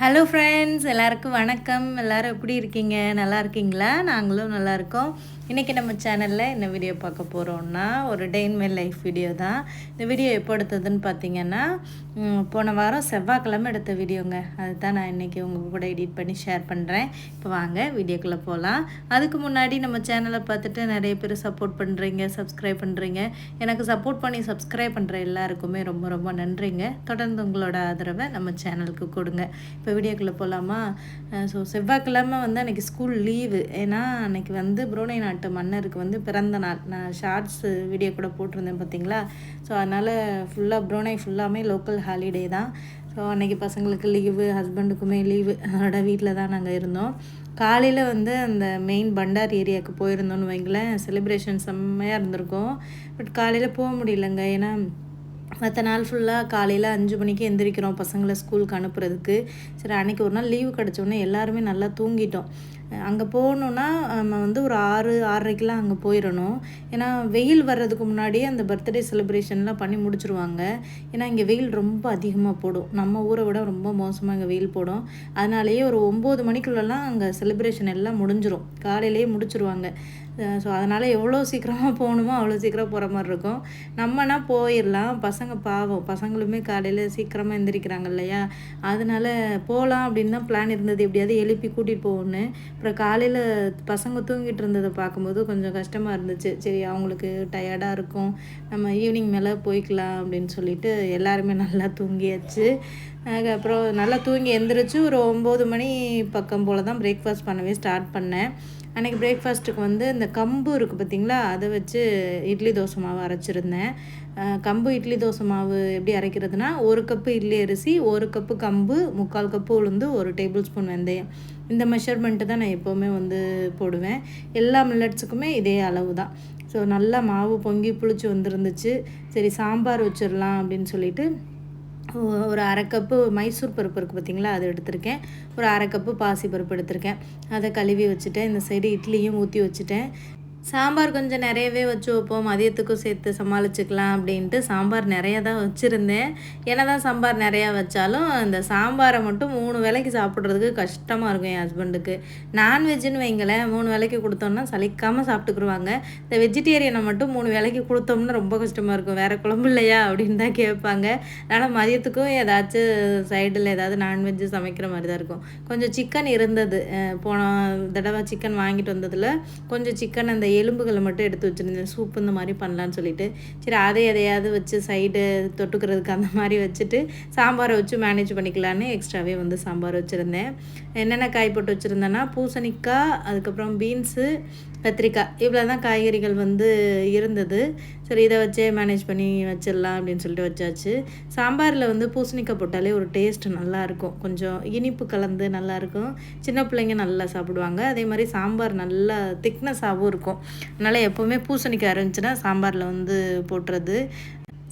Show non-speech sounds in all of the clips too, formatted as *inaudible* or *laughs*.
Hello friends எல்லாருக்கும் வணக்கம். எல்லாரும் எப்படி இருக்கீங்க? நல்லா இருக்கீங்களா? நாங்களும் நல்லா இருக்கோம். இன்றைக்கி நம்ம சேனலில் என்ன வீடியோ பார்க்க போகிறோம்னா ஒரு டே மை லைஃப் வீடியோ தான். இந்த வீடியோ எப்போ எடுத்ததுன்னு பார்த்தீங்கன்னா போன வாரம் செவ்வாய்க்கிழமை எடுத்த வீடியோங்க அதுதான் நான் இன்றைக்கி உங்கள் கூட எடிட் பண்ணி ஷேர் பண்ணுறேன் இப்போ வாங்க வீடியோக்குள்ளே போகலாம் அதுக்கு முன்னாடி நம்ம சேனலை பார்த்துட்டு நிறைய பேர் சப்போர்ட் பண்ணுறீங்க சப்ஸ்கிரைப் பண்ணுறீங்க எனக்கு சப்போர்ட் பண்ணி சப்ஸ்கிரைப் பண்ணுற எல்லாருக்குமே ரொம்ப ரொம்ப நன்றிங்க. தொடர்ந்து உங்களோட ஆதரவை நம்ம சேனலுக்கு கொடுங்க. இப்போ வீடியோக்குள்ளே போகலாமா ஸோ செவ்வாய்க்கிழமை வந்து அன்றைக்கி ஸ்கூல் லீவு ஏன்னா அன்றைக்கி வந்து புரோனை நாட்டு மன்னருக்கு வந்து பிறந்த நாள். நான் ஷார்ட்ஸ் வீடியோ கூட போட்டிருந்தேன் பார்த்தீங்களா ஸோ அதனால் ஃபுல்லாக ப்ரோனை ஃபுல்லாமே லோக்கல் ஹாலிடே தான். ஸோ அன்றைக்கி பசங்களுக்கு லீவு ஹஸ்பண்டுக்குமே லீவு அதோட வீட்டில் தான் நாங்கள் இருந்தோம். காலையில் வந்து அந்த மெயின் பண்டார் ஏரியாவுக்கு போயிருந்தோன்னு வைங்களேன். செலிப்ரேஷன் செம்மையாக இருந்திருக்கும். பட் காலையில் போக முடியலங்க. ஏன்னா மற்ற நாள் ஃபுல்லாக காலையில் அஞ்சு மணிக்கு எந்திரிக்கிறோம் பசங்களை ஸ்கூலுக்கு அனுப்புறதுக்கு. சரி அன்றைக்கி ஒரு நாள் லீவு கிடச்சோடனே எல்லாருமே நல்லா தூங்கிட்டோம். அங்கே போகணுன்னா நம்ம வந்து ஒரு ஆறு ஆறரைக்கெலாம் அங்கே போயிடணும். ஏன்னா வெயில் வர்றதுக்கு முன்னாடியே அந்த பர்த்டே செலிப்ரேஷன்லாம் பண்ணி முடிச்சுருவாங்க. ஏன்னா இங்கே வெயில் ரொம்ப அதிகமாக போடும். நம்ம ஊரை விட ரொம்ப மோசமாக இங்கே வெயில் போடும். அதனாலேயே ஒரு ஒம்பது மணிக்குள்ளெல்லாம் அங்கே செலிப்ரேஷன் எல்லாம் முடிஞ்சிடும் காலையிலேயே முடிச்சிருவாங்க. ஸோ அதனால் எவ்வளோ சீக்கிரமாக போகணுமோ அவ்வளோ சீக்கிரம் போகிற மாதிரி இருக்கும். நம்மனா போயிடலாம். பசங்க பாவம். பசங்களுமே காலையில் சீக்கிரமாக எந்திரிக்கிறாங்க இல்லையா? அதனால் போகலாம் அப்படின்னு தான் பிளான் இருந்தது. எப்படியாவது எழுப்பி கூட்டிகிட்டு போகணுன்னு அப்புறம் காலையில் பசங்க தூங்கிட்டு இருந்ததை பார்க்கும்போது கொஞ்சம் கஷ்டமாக இருந்துச்சு. சரி அவங்களுக்கு டயர்டாக இருக்கும். நம்ம ஈவினிங் மேலே போய்க்கலாம் அப்படின்னு சொல்லிட்டு எல்லாருமே நல்லா தூங்கியாச்சு. அதுக்கப்புறம் நல்லா தூங்கி எந்திரிச்சு ஒரு ஒம்பது மணி பக்கம் போல் தான் பிரேக்ஃபாஸ்ட் பண்ணவே ஸ்டார்ட் பண்ணேன். அன்றைக்கி பிரேக்ஃபாஸ்ட்டுக்கு வந்து இந்த கம்பு இருக்குது பார்த்திங்களா அதை வச்சு இட்லி தோசை மாவு அரைச்சிருந்தேன். கம்பு இட்லி தோசை மாவு எப்படி அரைக்கிறதுனா ஒரு கப்பு இட்லி அரிசி ஒரு கப்பு கம்பு முக்கால் கப்பு உளுந்து ஒரு டேபிள் ஸ்பூன் வெந்தயம். இந்த மெஷர்மெண்ட்டு தான் நான் எப்போவுமே வந்து போடுவேன். எல்லா மில்லட்ஸுக்குமே இதே அளவு தான். ஸோ நல்லா மாவு பொங்கி புளிச்சு வந்துருந்துச்சு. சரி சாம்பார் வச்சிடலாம் அப்படின்னு சொல்லிட்டு ஒரு அரை கப்பு மைசூர் பருப்பு இருக்குது பார்த்தீங்களா அது எடுத்திருக்கேன். ஒரு அரை கப்பு பாசி பருப்பு எடுத்திருக்கேன். அதை கழுவி வச்சுட்டேன். இந்த சைடு இட்லியும் ஊற்றி வச்சுட்டேன். சாம்பார் கொஞ்சம் நிறையவே வச்சு வைப்போம். மதியத்துக்கும் சேர்த்து சமாளிச்சுக்கலாம் அப்படின்ட்டு சாம்பார் நிறைய தான் வச்சுருந்தேன். என்ன தான் சாம்பார் நிறையா வச்சாலும் இந்த சாம்பாரை மட்டும் மூணு வேளைக்கு சாப்பிட்றதுக்கு கஷ்டமாக இருக்கும் என் ஹஸ்பண்டுக்கு நான்வெஜ்ஜுன்னு வைங்களேன் மூணு வேளைக்கு கொடுத்தோம்னா சலிக்காமல் சாப்பிட்டுக்குருவாங்க. இந்த வெஜிடேரியனை மட்டும் மூணு வேளைக்கு கொடுத்தோம்னா ரொம்ப கஷ்டமாக இருக்கும். வேறு குழம்பு இல்லையா அப்படின்னு தான் கேட்பாங்க. ஆனால் மதியத்துக்கும் ஏதாச்சும் சைடில் ஏதாவது நான்வெஜ்ஜு சமைக்கிற மாதிரி தான் இருக்கும். கொஞ்சம் சிக்கன் இருந்தது. போன தடவை சிக்கன் வாங்கிட்டு வந்ததில் கொஞ்சம் சிக்கன் அந்த எலும்புகளை மட்டும் எடுத்து வச்சுருந்தேன். சூப் இந்த மாதிரி பண்ணலான்னு சொல்லிட்டு. சரி அதை எதையாவது வச்சு சைடு தொட்டுக்கிறதுக்கு அந்த மாதிரி வச்சுட்டு சாம்பாரை வச்சு மேனேஜ் பண்ணிக்கலான்னு எக்ஸ்ட்ராவே வந்து சாம்பார் வச்சுருந்தேன். என்னென்ன காய் போட்டு வச்சுருந்தேன்னா பூசணிக்காய் அதுக்கப்புறம் பீன்ஸு கத்திரிக்காய் இவ்வளோ தான் காய்கறிகள் வந்து இருந்தது. சரி இதை வச்சே மேனேஜ் பண்ணி வச்சிடலாம் அப்படின்னு சொல்லிட்டு வச்சாச்சு. சாம்பாரில் வந்து பூசணிக்காய் போட்டாலே ஒரு டேஸ்ட் நல்லாயிருக்கும் கொஞ்சம் இனிப்பு கலந்து நல்லாயிருக்கும் சின்ன பிள்ளைங்க நல்லா சாப்பிடுவாங்க. அதே மாதிரி சாம்பார் நல்லா திக்னஸாகவும் இருக்கும். அதனால் எப்போவுமே பூசணிக்காய் இருந்துச்சுன்னா சாம்பாரில் வந்து போட்டுறது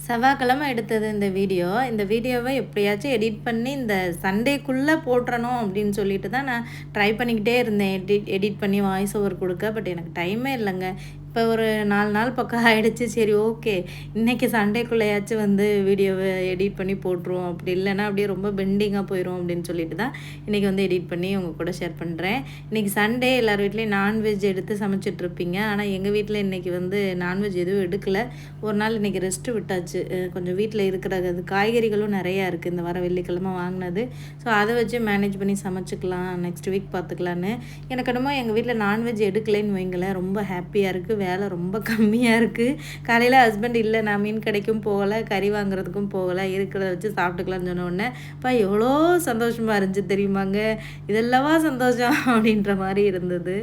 செவ்வாய்க்கிழமை எடுத்தது இந்த வீடியோ. இந்த வீடியோவை எப்படியாச்சும் எடிட் பண்ணி இந்த சண்டேக்குள்ளே போட்டுறணும் அப்படின்னு சொல்லிட்டு தான் நான் ட்ரை பண்ணிக்கிட்டே இருந்தேன். எடிட் எடிட் பண்ணி வாய்ஸ் ஓவர் கொடுக்க பட் எனக்கு டைமே இல்லைங்க. இப்போ ஒரு நாலு நாள் பக்கம் ஆகிடுச்சு சரி ஓகே. இன்றைக்கி சண்டேக்குள்ளேயாச்சும் வந்து வீடியோவை எடிட் பண்ணி போட்டுருவோம். அப்படி இல்லைன்னா அப்படியே ரொம்ப பெண்டிங்காக போயிடும் அப்படின்னு சொல்லிட்டு தான் இன்றைக்கி வந்து எடிட் பண்ணி உங்கள் கூட ஷேர் பண்ணுறேன் இன்றைக்கி சண்டே எல்லார் வீட்லேயும் நான்வெஜ் எடுத்து சமைச்சிட்டு இருப்பீங்க. ஆனால் எங்கள் வீட்டில் இன்றைக்கி வந்து நான்வெஜ் எதுவும் எடுக்கலை. ஒரு நாள் இன்றைக்கி ரெஸ்ட்டு விட்டாச்சு. கொஞ்சம் வீட்டில் இருக்கிற அது காய்கறிகளும் நிறையா இருக்குது இந்த வாரம் வெள்ளிக்கிழமை வாங்கினது. ஸோ அதை வச்சு மேனேஜ் பண்ணி சமைச்சிக்கலாம். Next week பார்த்துக்கலான்னு. எனக்கு என்னமோ எங்கள் வீட்டில் நான்வெஜ் எடுக்கலைன்னு வைங்களேன். ரொம்ப ஹாப்பியாக இருக்குது வேலை ரொம்ப கம்மியாக இருக்குது காலையில் ஹஸ்பண்ட் இல்லை நான் மீன் கடைக்கும் போகலை கறி வாங்குறதுக்கும் போகலை இருக்கிறத வச்சு சாப்பிட்டுக்கலாம்னு சொன்ன உடனே அப்பா எவ்வளோ சந்தோஷமாக இருந்துச்சு தெரியுமாங்க? இதெல்லவா சந்தோஷம்? *laughs* அப்படின்ற மாதிரி இருந்தது.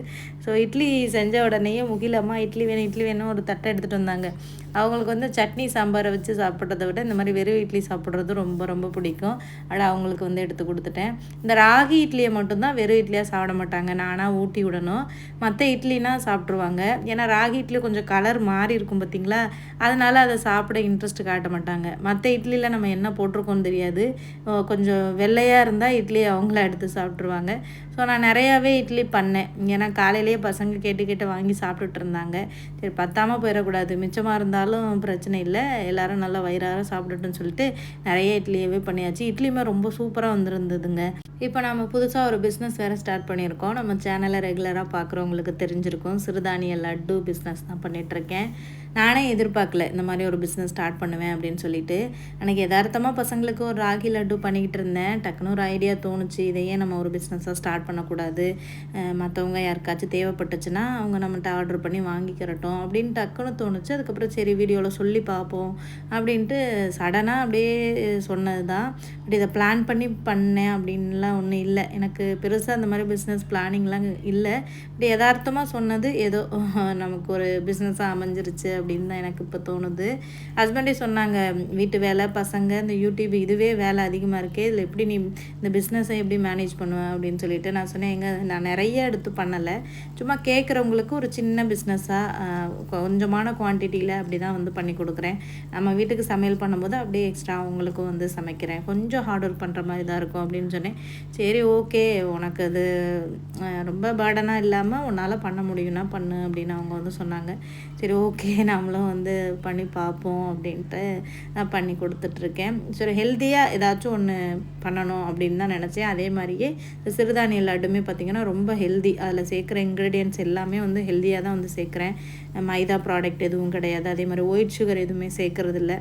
ஸோ இட்லி செஞ்ச உடனேயே முகிலம்மா இட்லி வேணும் இட்லி வேணும் ஒரு தட்டை எடுத்துகிட்டு வந்தாங்க. அவங்களுக்கு வந்து சட்னி சாம்பாரை வச்சு சாப்பிட்றத விட இந்த மாதிரி வெறும் இட்லி சாப்பிட்றது ரொம்ப ரொம்ப பிடிக்கும். அட அவங்களுக்கு வந்து எடுத்து கொடுத்துட்டேன். இந்த ராகி இட்லியை மட்டும்தான் வெறும் இட்லியாக சாப்பிட மாட்டாங்க. நானாக ஊட்டி விடணும். மற்ற இட்லினா சாப்பிட்ருவாங்க ஏன்னா ராகி இட்லி கொஞ்சம் கலர் மாறி இருக்கும் பார்த்தீங்களா அதனால் அதை சாப்பிட இன்ட்ரெஸ்ட் காட்ட மாட்டாங்க. மற்ற இட்லியில் நம்ம என்ன போட்டிருக்கோம்னு தெரியாது. கொஞ்சம் வெள்ளையாக இருந்தால் இட்லி அவங்கள எடுத்து சாப்பிட்ருவாங்க ஸோ நான் நிறையாவே இட்லி பண்ணேன். ஏன்னா காலையிலேயே பசங்க கேட்டு கேட்டு வாங்கி சாப்பிட்டுட்டு இருந்தாங்க. சரி பத்தாமல் போயிடக்கூடாது. மிச்சமாக இருந்தால் இருந்தாலும் பிரச்சனை இல்லை. எல்லோரும் நல்லா வயிறார சாப்பிட்டுட்டுன்னு சொல்லிட்டு நிறைய இட்லியவே பண்ணியாச்சு. இட்லியுமே ரொம்ப சூப்பராக வந்திருந்ததுங்க. இப்போ நம்ம புதுசாக ஒரு பிஸ்னஸ் வேறு ஸ்டார்ட் பண்ணியிருக்கோம். நம்ம சேனலை ரெகுலராக பார்க்குறவங்களுக்கு தெரிஞ்சிருக்கும். சிறுதானிய லட்டு பிஸ்னஸ் தான் பண்ணிகிட்ருக்கேன் நானே எதிர்பார்க்கல இந்த மாதிரி ஒரு பிஸ்னஸ் ஸ்டார்ட் பண்ணுவேன் அப்படின்னு சொல்லிட்டு. எனக்கு எதார்த்தமாக பசங்களுக்கு ஒரு ராகி லட்டு பண்ணிக்கிட்டு இருந்தேன். டக்குனு ஒரு ஐடியா தோணுச்சு. இதையே நம்ம ஒரு பிஸ்னஸாக ஸ்டார்ட் பண்ணக்கூடாது. மற்றவங்க யாருக்காச்சும் தேவைப்பட்டுச்சுன்னா அவங்க நம்மகிட்ட ஆர்டர் பண்ணி வாங்கிக்கிறட்டும் அப்படின்னு டக்குன்னு தோணுச்சு. அதுக்கப்புறம் சரி வீடியோவில் சொல்லி பார்ப்போம் அப்படின்ட்டு சடனாக அப்படியே சொன்னது தான் பட் இதை பிளான் பண்ணி பண்ணேன் அப்படின்லாம் ஒன்றும் இல்லை. எனக்கு பெருசாக அந்த மாதிரி பிஸ்னஸ் பிளானிங்லாம் இல்லை. இப்படி யதார்த்தமாக சொன்னது ஏதோ நமக்கு ஒரு பிஸ்னஸாக அமைஞ்சிருச்சு அப்படின்னு தான் எனக்கு இப்போ தோணுது. ஹஸ்பண்டே சொன்னாங்க வீட்டு வேலை பசங்க இந்த யூடியூப் இதுவே வேலை அதிகமாக இருக்கே இதில் எப்படி நீ இந்த பிஸ்னஸை எப்படி மேனேஜ் பண்ணுவேன் அப்படின்னு சொல்லிட்டு நான் சொன்னேன். எங்கே நான் நிறைய எடுத்து பண்ணலை. சும்மா கேட்குறவங்களுக்கு ஒரு சின்ன பிஸ்னஸாக கொஞ்சமான குவான்டிட்டியில் அப்படி தான் வந்து பண்ணி கொடுக்குறேன். நம்ம வீட்டுக்கு சமையல் பண்ணும்போது அப்படியே எக்ஸ்ட்ரா அவங்களுக்கும் வந்து சமைக்கிறேன். கொஞ்சம் ஹார்ட் ஒர்க் பண்ணுற மாதிரி தான் இருக்கும் அப்படின்னு சொன்னேன். சரி ஓகே உனக்கு அது ரொம்ப பேர்டனாக இல்லாமல் உன்னால் பண்ண முடியும்னா பண்ணு அப்படின்னு அவங்க வந்து சொன்னாங்க. சரி ஓகே நான் நம்மளும் வந்து பண்ணி பார்ப்போம் அப்படின்ட்டு நான் பண்ணி கொடுத்துட்ருக்கேன். சரி ஹெல்த்தியாக ஏதாச்சும் ஒன்று பண்ணணும் அப்படின்னு தான் நினச்சேன். அதே மாதிரியே சிறுதானிய லட்டுமே பார்த்திங்கன்னா ரொம்ப ஹெல்தி அதில் சேர்க்குற இன்க்ரீடியன்ட்ஸ் எல்லாமே வந்து ஹெல்த்தியாக தான் வந்து சேர்க்குறேன். மைதா ப்ராடக்ட் எதுவும் கிடையாது. அதே மாதிரி ஒயிட் சுகர் எதுவுமே சேர்க்குறதில்ல.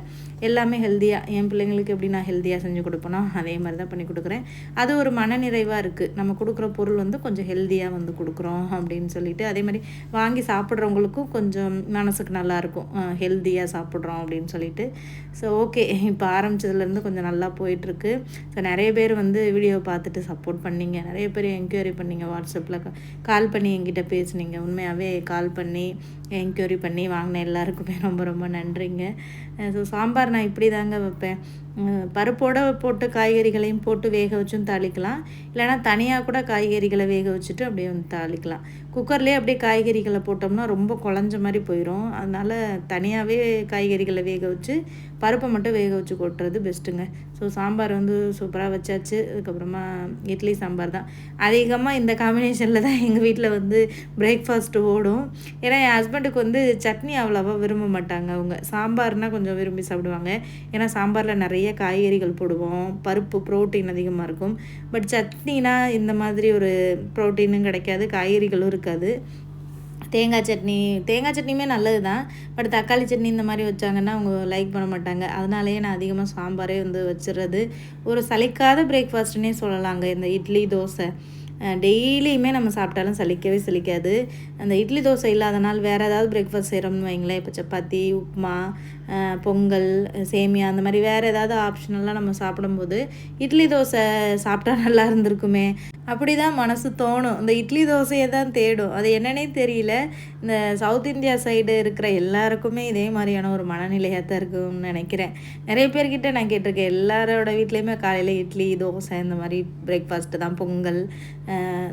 எல்லாமே ஹெல்த்தியாக என் பிள்ளைங்களுக்கு எப்படி நான் ஹெல்த்தியாக செஞ்சு கொடுப்பேனோ அதே மாதிரி தான் பண்ணி கொடுக்குறேன். அது ஒரு மனநிறைவாக இருக்குது நம்ம கொடுக்குற பொருள் வந்து கொஞ்சம் ஹெல்த்தியாக வந்து கொடுக்குறோம் அப்படின்னு சொல்லிட்டு அதே மாதிரி வாங்கி சாப்பிட்றவங்களுக்கும் கொஞ்சம் மனசுக்கு நல்லாயிருக்கும் ஹெல்த்தியாக சாப்பிட்றோம் அப்படின்னு சொல்லிட்டு. ஸோ ஓகே இப்போ ஆரம்பித்ததுலேருந்து கொஞ்சம் நல்லா போயிட்டுருக்கு ஸோ நிறைய பேர் வந்து வீடியோ பார்த்துட்டு சப்போர்ட் பண்ணிங்க. நிறைய பேர் என்கொயரி பண்ணிங்க. வாட்ஸ்அப்பில் கால் பண்ணி என்கிட்ட பேசுனீங்க. உண்மையாகவே கால் பண்ணி என்கொயரி பண்ணி வாங்கின எல்லாருக்குமே ரொம்ப ரொம்ப நன்றிங்க. ஸோ சாம்பார் நான் இப்படி தாங்க வைப்பேன். பருப்போடு போட்டு காய்கறிகளையும் போட்டு வேக வச்சும் தாளிக்கலாம். இல்லைனா தனியாக கூட காய்கறிகளை வேக வச்சுட்டு அப்படியே வந்து தாளிக்கலாம். குக்கர்லேயே அப்படியே காய்கறிகளை போட்டோம்னா ரொம்ப குழஞ்ச மாதிரி போயிடும் அதனால் தனியாகவே காய்கறிகளை வேக வச்சு பருப்பை மட்டும் வேக வச்சு கொட்டுறது பெஸ்ட்டுங்க ஸோ சாம்பார் வந்து சூப்பராக வச்சாச்சு. அதுக்கப்புறமா இட்லி சாம்பார் தான். அதிகமாக இந்த காம்பினேஷனில் தான் எங்கள் வீட்டில் வந்து பிரேக்ஃபாஸ்ட் ஓடும். ஏன்னா என் ஹஸ்பண்டுக்கு வந்து சட்னி அவ்வளோவா விரும்ப மாட்டாங்க அவங்க. சாம்பார்னால் கொஞ்சம் விரும்பி சாப்பிடுவாங்க. ஏன்னா சாம்பாரில் நிறைய காய்கறிகள் போடுவோம். பருப்பு ப்ரோட்டீன் அதிகமாக இருக்கும். பட் சட்னினா இந்த மாதிரி ஒரு ப்ரோட்டீனும் கிடைக்காது. காய்கறிகளும் இருக்காது. தேங்காய் சட்னி தேங்காய் சட்னியுமே நல்லது தான் பட் தக்காளி சட்னி இந்த மாதிரி வச்சாங்கன்னா அவங்க லைக் பண்ண மாட்டாங்க. அதனாலேயே நான் அதிகமாக சாம்பாரே வந்து வச்சிடுறது ஒரு சலிக்காத பிரேக்ஃபாஸ்ட்னே சொல்லலாங்க. இந்த இட்லி தோசை. டெய்லியுமே நம்ம சாப்பிட்டாலும் சலிக்கவே சலிக்காது. அந்த இட்லி தோசை இல்லாத நாள் வேறு ஏதாவது பிரேக்ஃபாஸ்ட் செய்கிறோம்னு வைங்களேன். இப்போ சப்பாத்தி உப்புமா பொங்கல் சேமியா அந்த மாதிரி வேறு ஏதாவது ஆப்ஷனெல்லாம் நம்ம சாப்பிடும்போது இட்லி தோசை சாப்பிட்டா நல்லா இருந்திருக்குமே. அப்படி தான் மனசு தோணும். இந்த இட்லி தோசையை தான் தேடும். அது என்னன்னே தெரியல. இந்த சவுத் இந்தியா சைடு இருக்கிற எல்லாருக்குமே இதே மாதிரியான ஒரு மனநிலையாக தான் இருக்கும்னு நினைக்கிறேன். நிறைய பேர்கிட்ட நான் கேட்டிருக்கேன். எல்லாரோட வீட்லேயுமே காலையில் இட்லி தோசை இந்த மாதிரி பிரேக்ஃபாஸ்ட்டு தான் பொங்கல்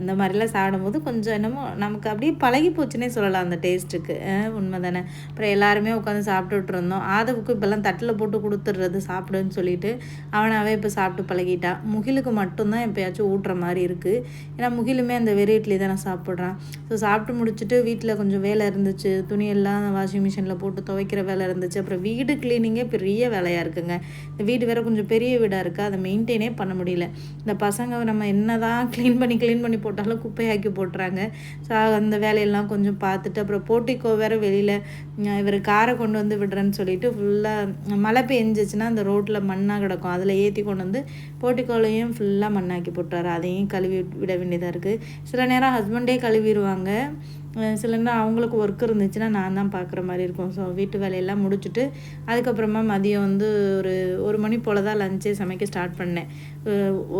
இந்த மாதிரிலாம் சாப்பிடும்போது கொஞ்சம் என்னமோ நமக்கு அப்படியே பழகி போச்சுன்னே சொல்லலாம் அந்த டேஸ்ட்டுக்கு உண்மை தானே அப்புறம் எல்லாருமே உட்காந்து சாப்பிட்டுட்டு இருந்தோம் ஆதவுக்கு இப்போல்லாம் தட்டில் போட்டு கொடுத்துட்றது சாப்பிடுன்னு சொல்லிட்டு அவனாவே இப்போ சாப்பிட்டு பழகிட்டான் முகிலுக்கு மட்டும்தான் எப்போயாச்சும் ஊட்டுற மாதிரி இருக்குது ஏன்னா முகிலுமே அந்த வெறி இட்லி தானே சாப்பிட்றான். ஸோ சாப்பிட்டு முடிச்சுட்டு வீட்டில் கொஞ்சம் வேலை இருந்துச்சு. துணியெல்லாம் வாஷிங் மிஷினில் போட்டு துவைக்கிற வேலை இருந்துச்சு. அப்புறம் வீடு க்ளீனிங்கே பெரிய வேலையாக இருக்குங்க. இந்த வீடு வேறு கொஞ்சம் பெரிய வீடாக இருக்குது அதை மெயின்டைனே பண்ண முடியல. இந்த பசங்க நம்ம என்ன தான் க்ளீன் பண்ணி க்ளீன் பண்ணி போட்டாலும் குப்பையாக்கி போட்டுறாங்க. ஸோ அந்த வேலையெல்லாம் கொஞ்சம் பார்த்துட்டு அப்புறம் போட்டிக்கோ வேறு வெளியில் இவர் காரை கொண்டு வந்து விடுறேன்னு சொல்லிட்டு ஃபுல்லாக மழை பெஞ்சிச்சுன்னா அந்த ரோட்டில் மண்ணாக கிடக்கும். அதில் ஏற்றி கொண்டு வந்து போட்டிக்கோலையும் ஃபுல்லாக மண்ணாக்கி போட்டுறாரு. அதையும் கழுவி விட வேண்டியதாக இருக்குது சில நேரம் ஹஸ்பண்டே கழுவிடுவாங்க சில நேரம் அவங்களுக்கு ஒர்க் இருந்துச்சுன்னா நான் தான் பார்க்குற மாதிரி இருக்கும். ஸோ வீட்டு வேலையெல்லாம் முடிச்சுட்டு அதுக்கப்புறமா மதியம் வந்து ஒரு மணி போல் தான் லஞ்சே சமைக்க ஸ்டார்ட் பண்ணேன்.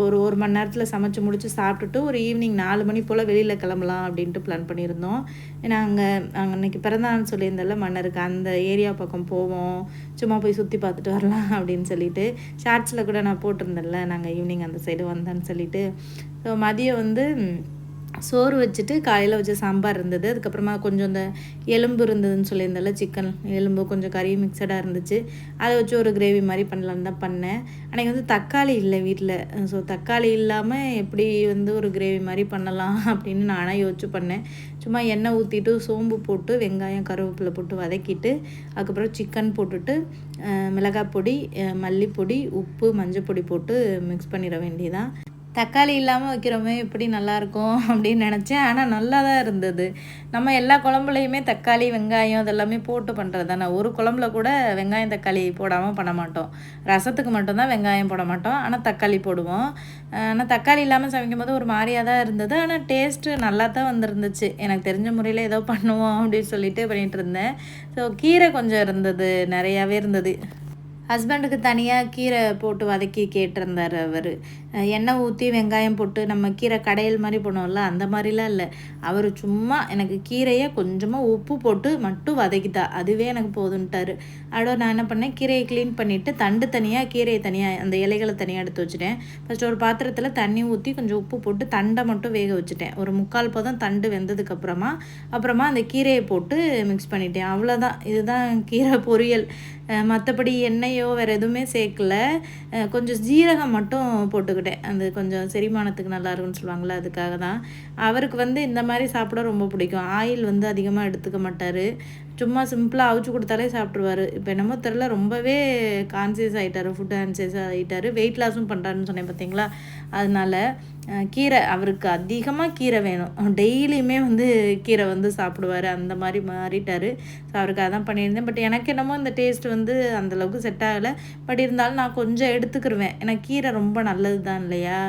ஒரு ஒரு மணி நேரத்தில் சமைச்சு முடிச்சு சாப்பிட்டுட்டு ஒரு ஈவினிங் நாலு மணி போல் வெளியில் கிளம்பலாம் அப்படின்ட்டு பிளான் பண்ணியிருந்தோம். ஏன்னா அங்கே அங்கே அன்றைக்கி பிறந்தான்னு சொல்லியிருந்தால மன்னருக்கு அந்த ஏரியா பக்கம் போவோம். சும்மா போய் சுற்றி பார்த்துட்டு வரலாம் *laughs* அப்படின்னு சொல்லிட்டு ஷார்ட்ஸில் கூட நான் போட்டிருந்தேன்ல நாங்கள் ஈவினிங் அந்த சைடு வந்தேன்னு சொல்லிட்டு. ஸோ மதியம் வந்து சோறு வச்சுட்டு காலையில் வச்ச சாம்பார் இருந்தது. அதுக்கப்புறமா கொஞ்சம் இந்த எலும்பு இருந்ததுன்னு சொல்லியிருந்தால சிக்கன் எலும்பு கொஞ்சம் கறி மிக்சடாக இருந்துச்சு. அதை வச்சு ஒரு கிரேவி மாதிரி பண்ணலான்னு தான் பண்ணேன். அன்றைக்கி வந்து தக்காளி இல்லை வீட்டில் ஸோ தக்காளி இல்லாமல் எப்படி வந்து ஒரு கிரேவி மாதிரி பண்ணலாம் அப்படின்னு நானாக யோசிச்சு பண்ணேன். சும்மா எண்ணெய் ஊற்றிட்டு சோம்பு போட்டு வெங்காயம் கருவேப்பிலை போட்டு வதக்கிட்டு அதுக்கப்புறம் சிக்கன் போட்டுட்டு மிளகாய் பொடி மல்லிப்பொடி உப்பு மஞ்சள் பொடி போட்டு மிக்ஸ் பண்ணிட வேண்டியதான் தக்காளி இல்லாமல் வைக்கிறோமே எப்படி நல்லாயிருக்கும் அப்படின்னு நினச்சேன். ஆனால் நல்லா தான் இருந்தது. நம்ம எல்லா குழம்புலையுமே தக்காளி வெங்காயம் அதெல்லாமே போட்டு பண்ணுறது தானே. ஒரு குழம்புல கூட வெங்காயம் தக்காளி போடாமல் பண்ண மாட்டோம். ரசத்துக்கு மட்டும்தான் வெங்காயம் போட மாட்டோம். ஆனால் தக்காளி போடுவோம். ஆனால் தக்காளி இல்லாமல் சமைக்கும் போது ஒரு மாதிரியாக தான் இருந்தது. ஆனால் டேஸ்ட்டு நல்லா தான் வந்துருந்துச்சு. எனக்கு தெரிஞ்ச முறையில் ஏதோ பண்ணுவோம் அப்படின்னு சொல்லிட்டு பண்ணிகிட்டு இருந்தேன். ஸோ கீரை கொஞ்சம் இருந்தது. நிறையாவே இருந்தது. ஹஸ்பண்டுக்கு தனியாக கீரை போட்டு வதக்கி கேட்டிருந்தார் அவர். எண்ணெய் ஊற்றி வெங்காயம் போட்டு நம்ம கீரை கடையல் மாதிரி பண்ணுவோம்ல அந்த மாதிரிலாம் இல்லை. அவர் சும்மா எனக்கு கீரையை கொஞ்சமாக உப்பு போட்டு மட்டும் வதக்கிட்டா அதுவே எனக்கு போதுன்ட்டார் அதோட நான் என்ன பண்ணேன் கீரையை க்ளீன் பண்ணிவிட்டு தண்டு தனியாக கீரையை தனியாக அந்த இலைகளை தனியாக எடுத்து வச்சுட்டேன். ஃபஸ்ட்டு ஒரு பாத்திரத்தில் தண்ணி ஊற்றி கொஞ்சம் உப்பு போட்டு தண்டை மட்டும் வேக வச்சுட்டேன். ஒரு முக்கால் போதும் தண்டு வெந்ததுக்கப்புறமா அப்புறமா அந்த கீரையை போட்டு மிக்ஸ் பண்ணிட்டேன். அவ்வளோதான் இதுதான் கீரை பொரியல். மற்றபடி எண்ணெயோ வேறு எதுவுமே சேர்க்கல. கொஞ்சம் ஜீரகம் மட்டும் போட்டுக்கிட்டேன். அது கொஞ்சம் செரிமானத்துக்கு நல்லா இருக்கும்னு சொல்லுவாங்களே அதுக்காக தான் அவருக்கு வந்து இந்த மாதிரி சாப்பிட ரொம்ப பிடிக்கும். ஆயில் வந்து அதிகமாக எடுத்துக்க மாட்டார். சும்மா சிம்பிளாக அவிச்சு கொடுத்தாலே சாப்பிட்ருவார் இப்போ என்னமோ தெரில ரொம்பவே கான்சியஸ் ஆகிட்டார் ஃபுட் கான்சியஸ் ஆகிட்டார் வெயிட் லாஸும் பண்ணுறாருன்னு சொன்னேன் பார்த்தீங்களா அதனால் கீரை அவருக்கு அதிகமாக கீரை வேணும். டெய்லியுமே வந்து கீரை வந்து சாப்பிடுவார். அந்த மாதிரி மாறிட்டார். ஸோ அவருக்கு அதான் பண்ணியிருந்தேன். பட் எனக்கு என்னமோ இந்த டேஸ்ட் வந்து அந்தளவுக்கு செட் ஆகலை. பட் இருந்தாலும் நான் கொஞ்சம் எடுத்துக்கிருவேன். ஏன்னா கீரை ரொம்ப நல்லது தான் இல்லையா?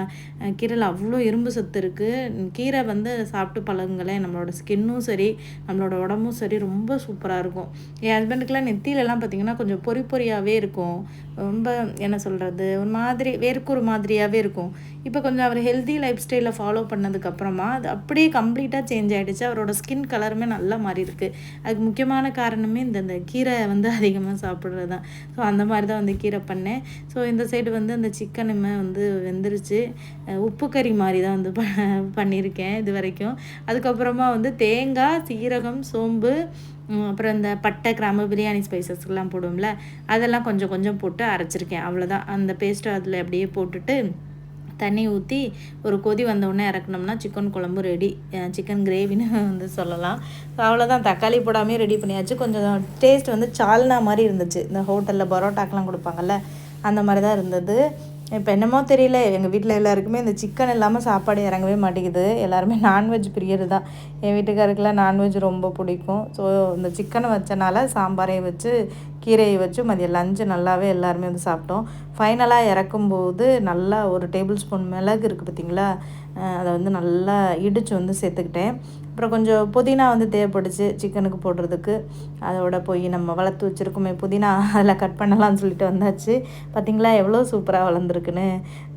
கீரையில் அவ்வளோ இரும்பு சத்து இருக்குது கீரை வந்து சாப்பிட்டு பழகுங்களேன். நம்மளோட ஸ்கின்னும் சரி நம்மளோட உடம்பும் சரி ரொம்ப சூப்பராக இருக்கும். என் ஹஸ்பண்டுக்கெலாம் நெத்தியிலலாம் பார்த்திங்கன்னா கொஞ்சம் பொறி பொறியாகவே இருக்கும். ரொம்ப என்ன சொல்கிறது ஒரு மாதிரி வேர்க்கூறு மாதிரியாகவே இருக்கும். இப்போ கொஞ்சம் அவர் ஹெல்த்தி லைஃப் ஸ்டைலில் ஃபாலோ பண்ணதுக்கப்புறமா அது அப்படியே கம்ப்ளீட்டாக சேஞ்ச் ஆகிடுச்சு அவரோட ஸ்கின் கலருமே நல்லா மாறி இருக்குது அதுக்கு முக்கியமான காரணமே இந்த இந்த கீரை வந்து *laughs* அதிகமாக சாப்பிட்றது தான் ஸோ அந்த மாதிரி தான் வந்து கீரை பண்ணேன். ஸோ இந்த சைடு வந்து அந்த சிக்கனுமே வந்து வெந்துருச்சு. உப்பு கறி மாதிரி தான் வந்து ப பண்ணியிருக்கேன் இது வரைக்கும். அதுக்கப்புறமா வந்து தேங்காய் சீரகம் சோம்பு அப்புறம் இந்த பட்டை கிராம்பு பிரியாணி ஸ்பைசஸ்க்கெலாம் போடுவோம்ல அதெல்லாம் கொஞ்சம் கொஞ்சம் போட்டு அரைச்சிருக்கேன் அவ்வளோதான் அந்த பேஸ்ட்டை அதில் அப்படியே போட்டுட்டு தண்ணி ஊற்றி ஒரு கொதி வந்தவுடனே இறக்கணும்னா சிக்கன் குழம்பு ரெடி சிக்கன் கிரேவின்னு வந்து சொல்லலாம். அவ்வளோதான் தக்காளி போடாமே ரெடி பண்ணியாச்சு. கொஞ்சம் டேஸ்ட் வந்து சால்னா மாதிரி இருந்துச்சு. இந்த ஹோட்டலில் பரோட்டாக்கெலாம் கொடுப்பாங்கல்ல அந்த மாதிரி தான் இருந்தது. இப்போ என்னமோ தெரியல. எங்கள் வீட்டில் எல்லாருக்குமே இந்த சிக்கன் இல்லாமல் சாப்பாடு இறங்கவே மாட்டேங்குது. எல்லாருமே நான்வெஜ் பிரியர் தான். என் வீட்டுக்காருக்கெல்லாம் நான்வெஜ் ரொம்ப பிடிக்கும். ஸோ இந்த சிக்கனை வச்சனால சாம்பாரையும் வச்சு கீரையை வச்சு மதியம் லஞ்சு நல்லாவே எல்லாருமே வந்து சாப்பிட்டோம். ஃபைனலாக இறக்கும்போது நல்லா ஒரு டேபிள் ஸ்பூன் மிளகு இருக்குது பார்த்திங்களா? அதை வந்து நல்லா இடித்து வந்து சேர்த்துக்கிட்டேன். அப்புறம் கொஞ்சம் புதினா வந்து தேவைப்படுச்சு சிக்கனுக்கு போடுறதுக்கு. அதோட போய் நம்ம வளர்த்து வச்சுருக்கோமே புதினா அதில் கட் பண்ணலாம்னு சொல்லிட்டு வந்தாச்சு. பார்த்திங்களா? எவ்வளோ சூப்பராக வளர்ந்துருக்குன்னு.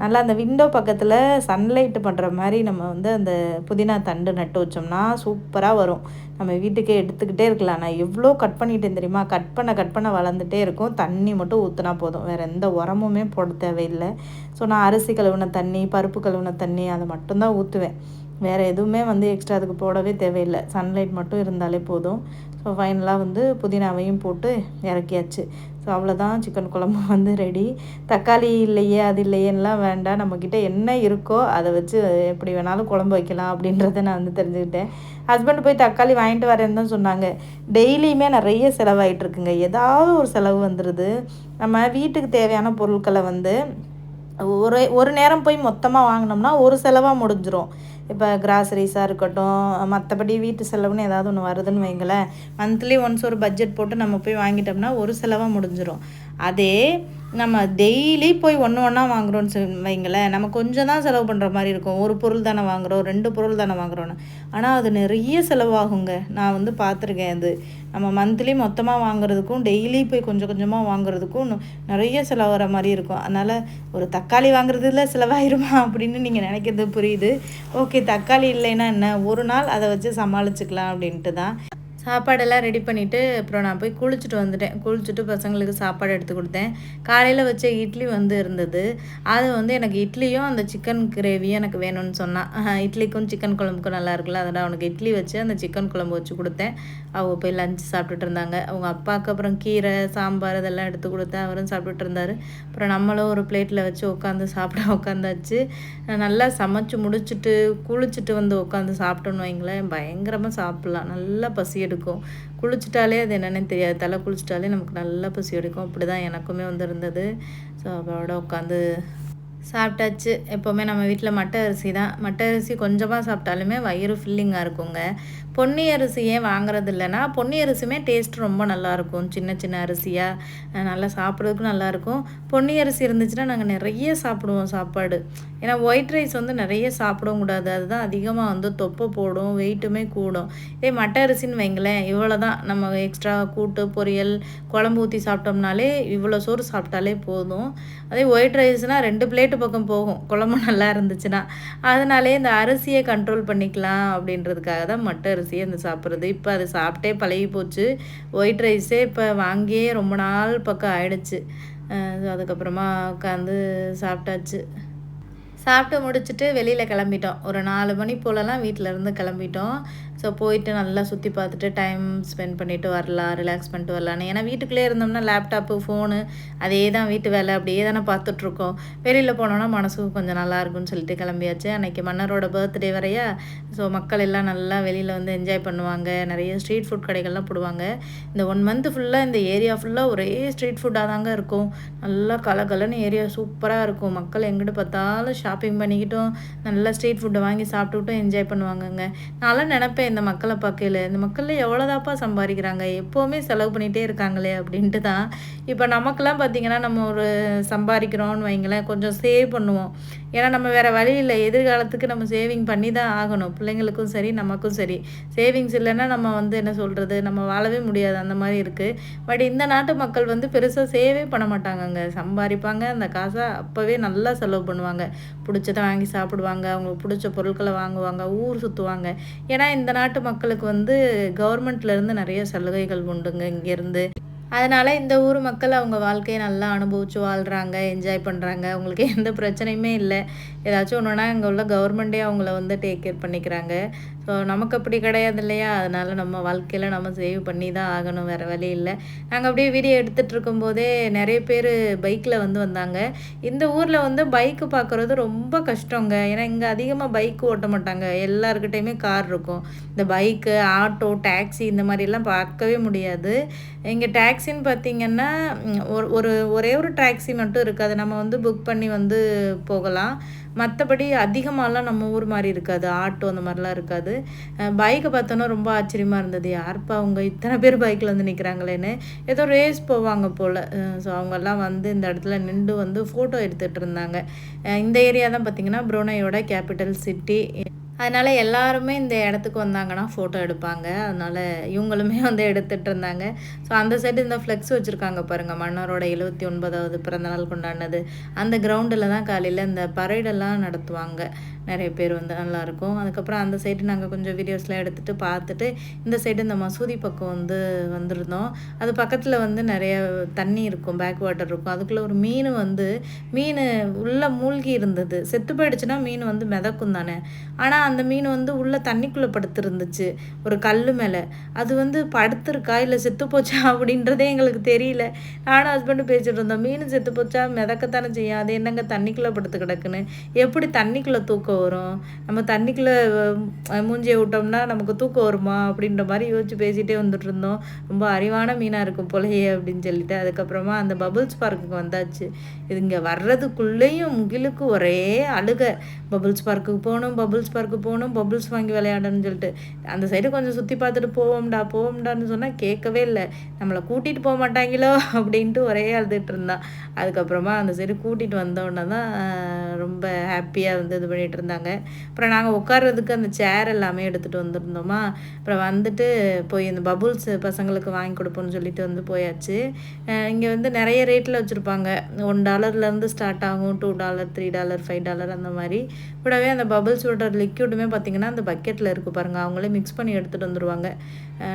நல்லா அந்த விண்டோ பக்கத்தில் சன்லைட்டு பண்ணுற மாதிரி நம்ம வந்து அந்த புதினா தண்டு நட்டு வச்சோம்னா சூப்பராக வரும். நம்ம வீட்டுக்கே எடுத்துக்கிட்டே இருக்கலாம். நான் எவ்வளோ கட் பண்ணிட்டேன் தெரியுமா? கட் பண்ண கட் பண்ண வளர்ந்துட்டே இருக்கும். தண்ணி மட்டும் ஊற்றினா போதும். வேறு எந்த உரமுமே போட தேவையில்லை. ஸோ நான் அரிசி கழுவுன தண்ணி பருப்பு கழுவுன தண்ணி அதை மட்டும்தான் ஊற்றுவேன் வேறு எதுவுமே வந்து எக்ஸ்ட்ரா அதுக்கு போடவே தேவையில்லை. சன்லைட் மட்டும் இருந்தாலே போதும். ஸோ ஃபைனலாக வந்து புதினாவையும் போட்டு இறக்கியாச்சு. ஸோ அவ்வளோதான் சிக்கன் குழம்பு வந்து ரெடி தக்காளி இல்லையே அது இல்லையேலாம் வேண்டாம். நம்மக்கிட்ட என்ன இருக்கோ அதை வச்சு எப்படி வேணாலும் குழம்பு வைக்கலாம் அப்படின்றத நான் வந்து தெரிஞ்சுக்கிட்டேன். ஹஸ்பண்ட் போய் தக்காளி வாங்கிட்டு வரேன்னு தான் சொன்னாங்க. டெய்லியுமே நிறைய செலவாயிட்ருக்குங்க ஏதாவது ஒரு செலவு வந்துடுது நம்ம வீட்டுக்கு தேவையான பொருட்களை வந்து ஒரு ஒரு நேரம் போய் மொத்தமாக வாங்கினோம்னா ஒரு செலவாக முடிஞ்சிடும் இப்போ கிராசரிஸாக இருக்கட்டும் மற்றபடி வீட்டு செலவுன்னு ஏதாவது ஒன்று வருதுன்னு வைங்களேன் மந்த்லி ஒன்ஸ் ஒரு பட்ஜெட் போட்டு நம்ம போய் வாங்கிட்டோம்னா ஒரு செலவாக முடிஞ்சிடும் அதே நம்ம டெய்லி போய் ஒன்று ஒன்றா வாங்குகிறோன்னு சொல்லி வைங்களேன் நம்ம கொஞ்சம் தான் செலவு பண்ணுற மாதிரி இருக்கும். ஒரு பொருள் தானே வாங்குகிறோம் ரெண்டு பொருள் தானே வாங்குகிறோன்னு ஆனால் அது நிறைய செலவாகுங்க. நான் வந்து பார்த்துருக்கேன் அது. நம்ம மந்த்லி மொத்தமாக வாங்குறதுக்கும் டெய்லி போய் கொஞ்சம் கொஞ்சமாக வாங்குறதுக்கும் நிறைய செலவாகிற மாதிரி இருக்கும். அதனால் ஒரு தக்காளி வாங்குறதுல செலவாயிருமா *laughs* அப்படின்னு நீங்கள் நினைக்கிறது புரியுது. ஓகே தக்காளி இல்லைன்னா என்ன? ஒரு நாள் அதை வச்சு சமாளிச்சுக்கலாம் அப்படின்ட்டு தான். சாப்பாடெல்லாம் ரெடி பண்ணிவிட்டு அப்புறம் நான் போய் குளிச்சுட்டு வந்துட்டேன். குளிச்சுட்டு பசங்களுக்கு சாப்பாடு எடுத்து கொடுத்தேன். காலையில் வச்ச இட்லி வந்து இருந்தது. அது வந்து எனக்கு இட்லியும் அந்த சிக்கன் கிரேவியும் எனக்கு வேணும்னு சொன்னான். இட்லிக்கும் சிக்கன் குழம்புக்கும் நல்லா இருக்குல்ல அதனால் அவனுக்கு இட்லி வச்சு அந்த சிக்கன் குழம்பு வச்சு கொடுத்தேன். அவங்க போய் லஞ்ச் சாப்பிட்டுட்டு இருந்தாங்க. அவங்க அப்பாவுக்கு அப்புறம் கீரை சாம்பார் இதெல்லாம் எடுத்து கொடுத்தேன் அவரும் சாப்பிட்டுட்டு இருந்தார். அப்புறம் நம்மளும் ஒரு பிளேட்டில் வச்சு உட்காந்து சாப்பிட *laughs* உட்காந்தாச்சு. நல்லா சமைச்சு முடிச்சுட்டு குளிச்சுட்டு வந்து உட்காந்து சாப்பிட்டோன்னு வைங்களேன். பயங்கரமாக சாப்பிட்லாம். நல்லா பசி எடுக்கும். குளிச்சிட்டாலே அது என்னென்னு தெரியாது. தலை குளிச்சிட்டாலே நமக்கு நல்லா பசி எடுக்கும். அப்படி தான் எனக்குமே வந்து இருந்தது. ஸோ அவரோட உட்காந்து சாப்பிட்டாச்சு. எப்போவுமே நம்ம வீட்டில் மட்டை அரிசி தான். மட்டை அரிசி கொஞ்சமாக சாப்பிட்டாலுமே வயிறு ஃபில்லிங்காக இருக்குங்க. பொன்னி அரிசி ஏன் வாங்குறது இல்லைன்னா பொன்னி அரிசியுமே டேஸ்ட் ரொம்ப நல்லாயிருக்கும் சின்ன சின்ன அரிசியாக நல்லா சாப்பிட்றதுக்கும் நல்லாயிருக்கும் பொன்னி அரிசி இருந்துச்சுன்னா நாங்கள் நிறைய சாப்பிடுவோம் சாப்பாடு. ஏன்னா ஒயிட் ரைஸ் வந்து நிறைய சாப்பிடவும் கூடாது. அதுதான் அதிகமாக வந்து தொப்பை போடும் வெயிட்டுமே கூடும். இதே மட்டை அரிசின்னு வைங்களேன் இவ்வளோ தான் நம்ம எக்ஸ்ட்ரா கூட்டு பொரியல் குழம்பு ஊற்றி சாப்பிட்டோம்னாலே இவ்வளோ சோறு சாப்பிட்டாலே போதும். அதே ஒயிட் ரைஸ்னால் ரெண்டு பிளேட்டு பக்கம் போகும். குழம்பு நல்லா இருந்துச்சுன்னா. அதனாலே இந்த அரிசியை கண்ட்ரோல் பண்ணிக்கலாம் அப்படின்றதுக்காக தான் மட்டை அரிசி அரிசியே அந்த சாப்பிட்றது. இப்போ அது சாப்பிட்டே பழகி போச்சு. ஒயிட் ரைஸே இப்போ வாங்கியே ரொம்ப நாள் பக்கம் ஆயிடுச்சு. அதுக்கப்புறமா உட்காந்து சாப்பிட்டாச்சு. சாப்பிட்டு முடிச்சுட்டு வெளியில் கிளம்பிட்டோம். ஒரு நாலு மணி போலலாம் வீட்டிலேருந்து கிளம்பிட்டோம். ஸோ போயிட்டு நல்லா சுற்றி பார்த்துட்டு டைம் ஸ்பெண்ட் பண்ணிவிட்டு வரலாம் ரிலாக்ஸ் பண்ணிட்டு வரலான்னு ஏன்னா வீட்டுக்குள்ளே இருந்தோம்னா லேப்டாப்பு ஃபோனு அதே தான் வீட்டு வேலை அப்படியே தானே பார்த்துட்ருக்கோம். வெளியில் போனோன்னா மனசுக்கு கொஞ்சம் நல்லா இருக்கும்னு சொல்லிட்டு கிளம்பியாச்சு. அன்றைக்கி மன்னரோட பர்த்டே வரையா ஸோ மக்கள் எல்லாம் நல்லா வெளியில் வந்து என்ஜாய் பண்ணுவாங்க. நிறைய ஸ்ட்ரீட் ஃபுட் கடைகள்லாம் போடுவாங்க. இந்த ஒன் மந்த் ஃபுல்லாக இந்த ஏரியா ஃபுல்லாக ஒரே ஸ்ட்ரீட் ஃபுட்டாக தாங்க இருக்கும். நல்லா கலகலன்னு ஏரியா சூப்பராக இருக்கும். மக்கள் எங்கிட்ட பார்த்தாலும் ஷாப்பிங் பண்ணிக்கிட்டும் நல்லா ஸ்ட்ரீட் ஃபுட்டை வாங்கி சாப்பிட்டுக்கிட்டும் என்ஜாய் பண்ணுவாங்கங்க. நான்லாம் நினப்பேன் இந்த மக்களை பார்க்கல இந்த மக்களில் எவ்வளோதாப்பா சம்பாதிக்கிறாங்க? எப்போவுமே செலவு பண்ணிகிட்டே இருக்காங்களே அப்படின்ட்டு தான் இப்போ நமக்கெல்லாம் பார்த்திங்கன்னா நம்ம ஒரு சம்பாதிக்கிறோன்னு வைங்களேன் கொஞ்சம் சேவ் பண்ணுவோம். ஏன்னா நம்ம வேறு வழி இல்லை. எதிர்காலத்துக்கு நம்ம சேவிங் பண்ணி தான் ஆகணும். பிள்ளைங்களுக்கும் சரி நமக்கும் சரி. சேவிங்ஸ் இல்லைன்னா நம்ம வந்து என்ன சொல்கிறது நம்ம வாழவே முடியாது. அந்த மாதிரி இருக்குது பட் இந்த நாட்டு மக்கள் வந்து பெருசாக சேவே பண்ண மாட்டாங்கங்க. சம்பாதிப்பாங்க. அந்த காசை அப்போவே நல்லா செலவு பண்ணுவாங்க. பிடிச்சதை வாங்கி சாப்பிடுவாங்க. அவங்களுக்கு பிடிச்ச பொருட்களை வாங்குவாங்க. ஊர் சுற்றுவாங்க ஏன்னா இந்த நாட்டு மக்களுக்கு வந்து கவர்மெண்ட்லேருந்து நிறைய சலுகைகள் உண்டுங்க இங்கேருந்து அதனால் இந்த ஊர் மக்கள் அவங்க வாழ்க்கையை நல்லா அனுபவித்து வாழ்கிறாங்க என்ஜாய் பண்ணுறாங்க அவங்களுக்கு எந்த பிரச்சனையுமே இல்லை. ஏதாச்சும் ஒன்றுனா இங்கே உள்ள கவர்மெண்ட்டே அவங்கள வந்து டேக் கேர் பண்ணிக்கிறாங்க. ஸோ நமக்கு அப்படி கிடையாது இல்லையா? அதனால் நம்ம வாழ்க்கையில் நம்ம சேவ் பண்ணி தான் ஆகணும். வேறு வழி இல்லை. நாங்கள் அப்படியே வீடியோ எடுத்துகிட்டு இருக்கும்போதே நிறைய பேர் பைக்கில் வந்து வந்தாங்க. இந்த ஊரில் வந்து பைக்கு பார்க்குறது ரொம்ப கஷ்டங்க. ஏன்னா இங்கே அதிகமாக பைக் ஓட்ட மாட்டாங்க. எல்லாருக்கிட்டேயுமே கார் இருக்கும். இந்த பைக்கு ஆட்டோ டாக்ஸி இந்த மாதிரிலாம் பார்க்கவே முடியாது. இங்கே டாக்ஸின்னு பார்த்திங்கன்னா ஒரு ஒரு ஒரே ஒரு டாக்ஸி மட்டும் இருக்குது. அதை நம்ம வந்து புக் பண்ணி வந்து போகலாம். மற்றபடி அதிகமாகலாம் நம்ம ஊர் மாதிரி இருக்காது. ஆட்டோ அந்த மாதிரிலாம் இருக்காது. பைக்கை பார்த்தோன்னா ரொம்ப ஆச்சரியமாக இருந்தது. யாருப்பா அவங்க இத்தனை பேர் பைக்கில் வந்து நிற்கிறாங்களேன்னு ஏதோ ரேஸ் போவாங்க போல். ஸோ அவங்கெல்லாம் வந்து இந்த இடத்துல நின்று வந்து ஃபோட்டோ எடுத்துகிட்டு இருந்தாங்க. இந்த ஏரியா தான் பார்த்திங்கன்னா புரோனையோட கேபிட்டல் சிட்டி அதனால் எல்லாருமே இந்த இடத்துக்கு வந்தாங்கன்னா ஃபோட்டோ எடுப்பாங்க. அதனால் இவங்களுமே வந்து எடுத்துகிட்டு இருந்தாங்க. ஸோ அந்த சைடு இந்த ஃப்ளெக்ஸ் வச்சுருக்காங்க பாருங்கள் மன்னரோட எழுபத்தி ஒன்பதாவது பிறந்தநாள் கொண்டாடினது. அந்த கிரவுண்டில் தான் காலையில் இந்த பரேடெல்லாம் நடத்துவாங்க. நிறைய பேர் வந்து நல்லாயிருக்கும் அதுக்கப்புறம் அந்த சைடு நாங்கள் கொஞ்சம் வீடியோஸ்லாம் எடுத்துகிட்டு பார்த்துட்டு இந்த சைடு இந்த மசூதி பக்கம் வந்து வந்திருந்தோம். அது பக்கத்தில் வந்து நிறைய தண்ணி இருக்கும் பேக் வாட்டர் இருக்கும். அதுக்குள்ளே ஒரு மீன் வந்து மீன் உள்ளே மூழ்கி இருந்தது. செத்து போயிடுச்சுன்னா மீன் வந்து மிதக்கும் தானே ஆனால் அந்த மீன் வந்து உள்ளே தண்ணிக்குள்ளே படுத்துருந்துச்சு ஒரு கல் மேலே. அது வந்து படுத்துருக்கா இல்லை செத்து போச்சா அப்படின்றதே எங்களுக்கு தெரியல. நானும் ஹஸ்பண்டு பேசிகிட்டு இருந்தோம். மீன் செத்து போச்சா மிதக்கத்தானே செய்யும். அது என்னங்க தண்ணிக்குள்ளே படுத்து கிடக்குன்னு? எப்படி தண்ணிக்குள்ளே தூக்கம் தூக்கம் வரும்? நம்ம தண்ணிக்குள்ளே மூஞ்சியை விட்டோம்னா நமக்கு தூக்கம் வருமா அப்படின்ற மாதிரி யோசிச்சு பேசிகிட்டே வந்துட்டு இருந்தோம். ரொம்ப அறிவான மீனாக இருக்கும் போலையே அப்படின்னு சொல்லிட்டு அதுக்கப்புறமா அந்த பபுள்ஸ் பார்க்குக்கு வந்தாச்சு. இது இங்கே வர்றதுக்குள்ளேயும் முகிலுக்கு ஒரே அழுக. பபுள்ஸ் பார்க்குக்கு போகணும் பபுள்ஸ் பார்க்கு போகணும் பபுள்ஸ் வாங்கி விளையாடணும்னு சொல்லிட்டு. அந்த சைடு கொஞ்சம் சுற்றி பார்த்துட்டு போவோம்டா போவோம்டான்னு சொன்னால் கேட்கவே இல்லை. நம்மளை கூட்டிகிட்டு போக மாட்டாங்களோ அப்படின்ட்டு ஒரே அழுதுட்டு இருந்தான். அதுக்கப்புறமா அந்த சைடு கூட்டிகிட்டு வந்தோடனே தான் ரொம்ப ஹாப்பியாக வந்து இது பண்ணிகிட்டு இருந்தாங்க. அப்புறம் நாங்கள் உட்கார்றதுக்கு அந்த சேர் எல்லாமே எடுத்துகிட்டு வந்திருந்தோமா. அப்புறம் வந்துட்டு போய் இந்த பபுள்ஸ் பசங்களுக்கு வாங்கி கொடுப்போம்னு சொல்லிட்டு வந்து போயாச்சு. இங்கே வந்து நிறைய ரேட்டில் வச்சுருப்பாங்க. ஒன் டாலர்லேருந்து ஸ்டார்ட் ஆகும் two dollar three dollar five dollar அந்த மாதிரி. கூடவே அந்த பபுள்ஸ் விடுற லிக்யூட் லிக்விடுமே பார்த்திங்கன்னா அந்த பக்கெட்டில் இருக்குது பாருங்கள் அவங்களே மிக்ஸ் பண்ணி எடுத்துகிட்டு வந்துடுவாங்க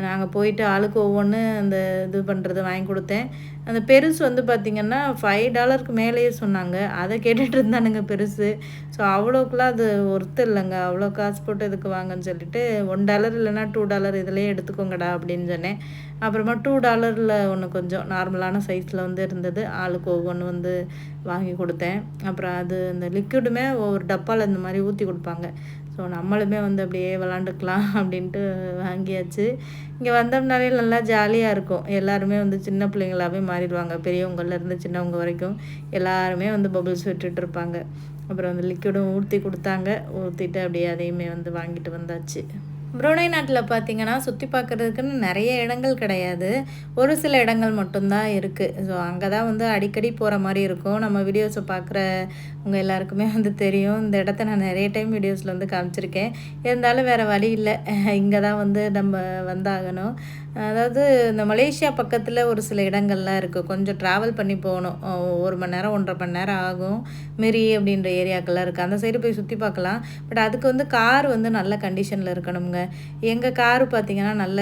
நாங்கள் போயிட்டு ஆளுக்கு ஒவ்வொன்று அந்த இது பண்ணுறது வாங்கி கொடுத்தேன். அந்த பெருசு வந்து பார்த்திங்கன்னா ஃபைவ் டாலருக்கு மேலேயே சொன்னாங்க. அதை கேட்டுட்டு இருந்தானுங்க பெருசு. ஸோ அவ்வளோக்குலாம் அது ஒர்த்து இல்லைங்க. அவ்வளோ காசு போட்டு இதுக்கு வாங்கன்னு சொல்லிட்டு ஒன் டாலர் இல்லைன்னா டூ டாலர் இதிலே எடுத்துக்கோங்கடா அப்படின்னு சொன்னேன். அப்புறமா டூ டாலரில் ஒன்று கொஞ்சம் நார்மலான சைஸில் வந்து இருந்தது. ஆளுக்கு ஒவ்வொன்று வந்து வாங்கி கொடுத்தேன். அப்புறம் அது அந்த லிக்விடுமே ஒவ்வொரு டப்பாவில் இந்த மாதிரி ஊற்றி கொடுப்பாங்க. ஸோ நம்மளுமே வந்து அப்படியே விளாண்டுக்கலாம் அப்படின்ட்டு வாங்கியாச்சு. இங்கே வந்தோம்னாலே நல்லா ஜாலியாக இருக்கும். எல்லாருமே வந்து சின்ன பிள்ளைங்களாகவே மாறிடுவாங்க. பெரியவங்கள்லேருந்து சின்னவங்க வரைக்கும் எல்லாருமே வந்து பபுள்ஸ் விட்டுட்டு இருப்பாங்க. அப்புறம் வந்து லிக்விடும் ஊற்றி கொடுத்தாங்க. ஊற்றிட்டு அப்படியே அதையுமே வந்து வாங்கிட்டு வந்தாச்சு. புரோனை நாட்டில் பார்த்தீங்கன்னா சுற்றி பார்க்குறதுக்குன்னு நிறைய இடங்கள் கிடையாது. ஒரு சில இடங்கள் மட்டும்தான் இருக்குது ஸோ அங்கே தான் வந்து அடிக்கடி போகிற மாதிரி இருக்கும். நம்ம வீடியோஸை பார்க்குறவங்க எல்லாருக்குமே வந்து தெரியும். இந்த இடத்த நான் நிறைய டைம் வீடியோஸில் வந்து காமிச்சிருக்கேன். இருந்தாலும் வேறு வழி இல்லை. இங்கே தான் வந்து நம்ம வந்தாகணும். அதாவது இந்த மலேசியா பக்கத்தில் ஒரு சில இடங்கள்லாம் இருக்குது கொஞ்சம் ட்ராவல் பண்ணி போகணும். ஒரு மணி நேரம் ஒன்றரை மணி நேரம் ஆகும். மெரி அப்படின்ற ஏரியாக்கெல்லாம் இருக்குது அந்த சைடு போய் சுற்றி பார்க்கலாம். பட் அதுக்கு வந்து கார் வந்து நல்ல கண்டிஷனில் இருக்கணுங்க எங்கள் காரு பார்த்திங்கன்னா நல்ல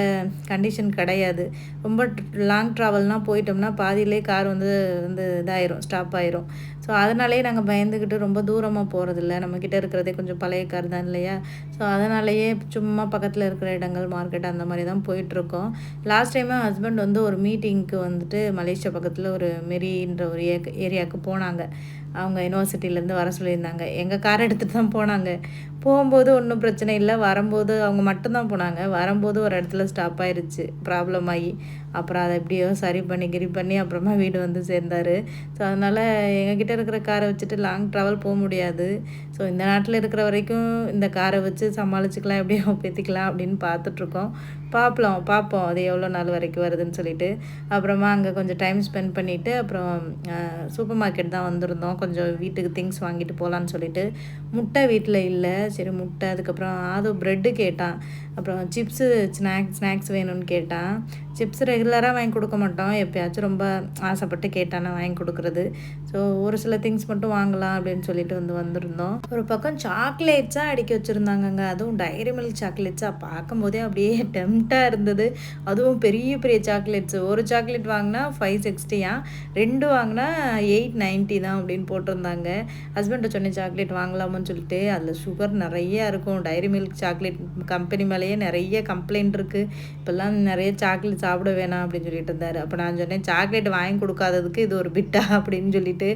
கண்டிஷன் கிடையாது. ரொம்ப லாங் ட்ராவல்னால் போயிட்டோம்னா பாதியிலே கார் வந்து வந்து இதாயிரும் ஸ்டாப் ஆயிரும். ஸோ அதனாலேயே நாங்கள் பயந்துக்கிட்டு ரொம்ப தூரமாக போகிறதில்ல நம்மக்கிட்ட இருக்கிறதே கொஞ்சம் பழைய கார் தான் இல்லையா? ஸோ அதனாலேயே சும்மா பக்கத்தில் இருக்கிற இடங்கள் மார்க்கெட் அந்த மாதிரி தான் போயிட்டுருக்கோம். லாஸ்ட் டைமே ஹஸ்பண்ட் வந்து ஒரு மீட்டிங்க்கு வந்துட்டு மலேசியா பக்கத்தில் ஒரு மெரின்ற ஒரு ஏரியாவுக்கு போனாங்க. அவங்க யூனிவர்சிட்டியிலேருந்து வர சொல்லியிருந்தாங்க. எங்கள் கார் எடுத்துகிட்டு தான் போனாங்க. போகும்போது ஒன்றும் பிரச்சனை இல்லை. வரும்போது அவங்க மட்டும்தான் போனாங்க. வரும்போது ஒரு இடத்துல ஸ்டாப் ஆயிடுச்சு ப்ராப்ளம் ஆகி. அப்புறம் அதை எப்படியோ சரி பண்ணி கிரி பண்ணி அப்புறமா வீடு வந்து சேர்ந்தார். ஸோ அதனால் எங்ககிட்ட இருக்கிற காரை வச்சுட்டு லாங் ட்ராவல் போக முடியாது. ஸோ இந்த நாட்டில் இருக்கிற வரைக்கும் இந்த காரை வச்சு சமாளிச்சுக்கலாம். எப்படியோ பேத்திக்கலாம் அப்படின்னு பார்த்துட்ருக்கோம். பார்ப்போம் பார்ப்போம். அது எவ்வளோ நாள் வரைக்கும் வருதுன்னு சொல்லிட்டு. அப்புறமா அங்கே கொஞ்சம் டைம் ஸ்பெண்ட் பண்ணிவிட்டு அப்புறம் சூப்பர் மார்க்கெட் தான் வந்திருந்தோம். கொஞ்சம் வீட்டுக்கு திங்ஸ் வாங்கிட்டு போகலான்னு சொல்லிட்டு. முட்டை வீட்டில் இல்லை. சரி முட்டை அதுக்கப்புறம் ஆதோ ப்ரெட்டு கேட்டான். அப்புறம் சிப்ஸு ஸ்நாக்ஸ் ஸ்நாக்ஸ் வேணும்னு கேட்டான். சிப்ஸ் ரெகுலராக வாங்கி கொடுக்க மாட்டோம். எப்போயாச்சும் ரொம்ப ஆசைப்பட்டு கேட்டானா வாங்கி கொடுக்குறது. ஸோ ஒரு சில திங்ஸ் மட்டும் வாங்கலாம் அப்படின்னு சொல்லிட்டு வந்து வந்திருந்தோம். ஒரு பக்கம் சாக்லேட்ஸாக அடிக்க வச்சுருந்தாங்கங்க. அதுவும் டைரி மில்க் சாக்லேட்ஸாக பார்க்கும்போதே அப்படியே டெம்ட்டாக இருந்தது. அதுவும் பெரிய பெரிய சாக்லேட்ஸ் ஒரு சாக்லேட் வாங்கினா ஃபைவ் சிக்ஸ்டியா ரெண்டு வாங்கினா எயிட் நைன்ட்டி தான் அப்படின்னு போட்டிருந்தாங்க. ஹஸ்பண்டை சொன்ன சாக்லேட் வாங்கலாமான்னு சொல்லிட்டு. அதில் சுகர் நிறையா இருக்கும். டைரி மில்க் சாக்லேட் கம்பெனி மேலேயே நிறைய கம்ப்ளைண்ட் இருக்குது இப்போல்லாம் நிறைய சாக்லேட் சாப்பிட வேணாம் அப்படின்னு சொல்லிட்டு இருந்தார். அப்போ நான் சொன்னேன் சாக்லேட் வாங்கி கொடுக்காததுக்கு இது ஒரு பிட்டா அப்படின்னு சொல்லிட்டு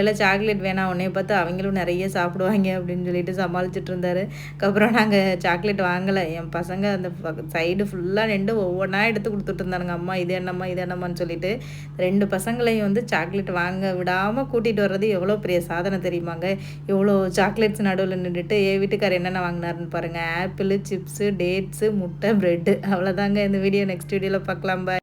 இல்லை சாக்லேட் வேணாம். உடனே பார்த்து அவங்களும் நிறைய சாப்பிடுவாங்க அப்படின்னு சொல்லிட்டு சமாளிச்சுட்டு இருந்தார். அதுக்கப்புறம் நாங்கள் சாக்லேட் வாங்கலை. என் பசங்க அந்த சைடு ஃபுல்லாக நின்று ஒவ்வொன்றா எடுத்து கொடுத்துட்டு இருந்தானுங்க. அம்மா இது என்னம்மா இது என்னம்மான்னு சொல்லிட்டு ரெண்டு பசங்களையும் வந்து சாக்லேட் வாங்க விடாமல் கூட்டிகிட்டு வர்றது எவ்வளோ பெரிய சாதனை தெரியுமாங்க? எவ்வளோ சாக்லேட்ஸ் நடுவில் நின்றுட்டு என் வீட்டுக்கார் என்னென்ன வாங்கினாருன்னு பாருங்கள் ஆப்பிள் சிப்ஸு டேட்ஸு முட்டை ப்ரெட்டு அவ்வளோதாங்க இந்த வீடியோ நெக்ஸ்ட் வீடியோவில் பார்க்கலாம் பாய்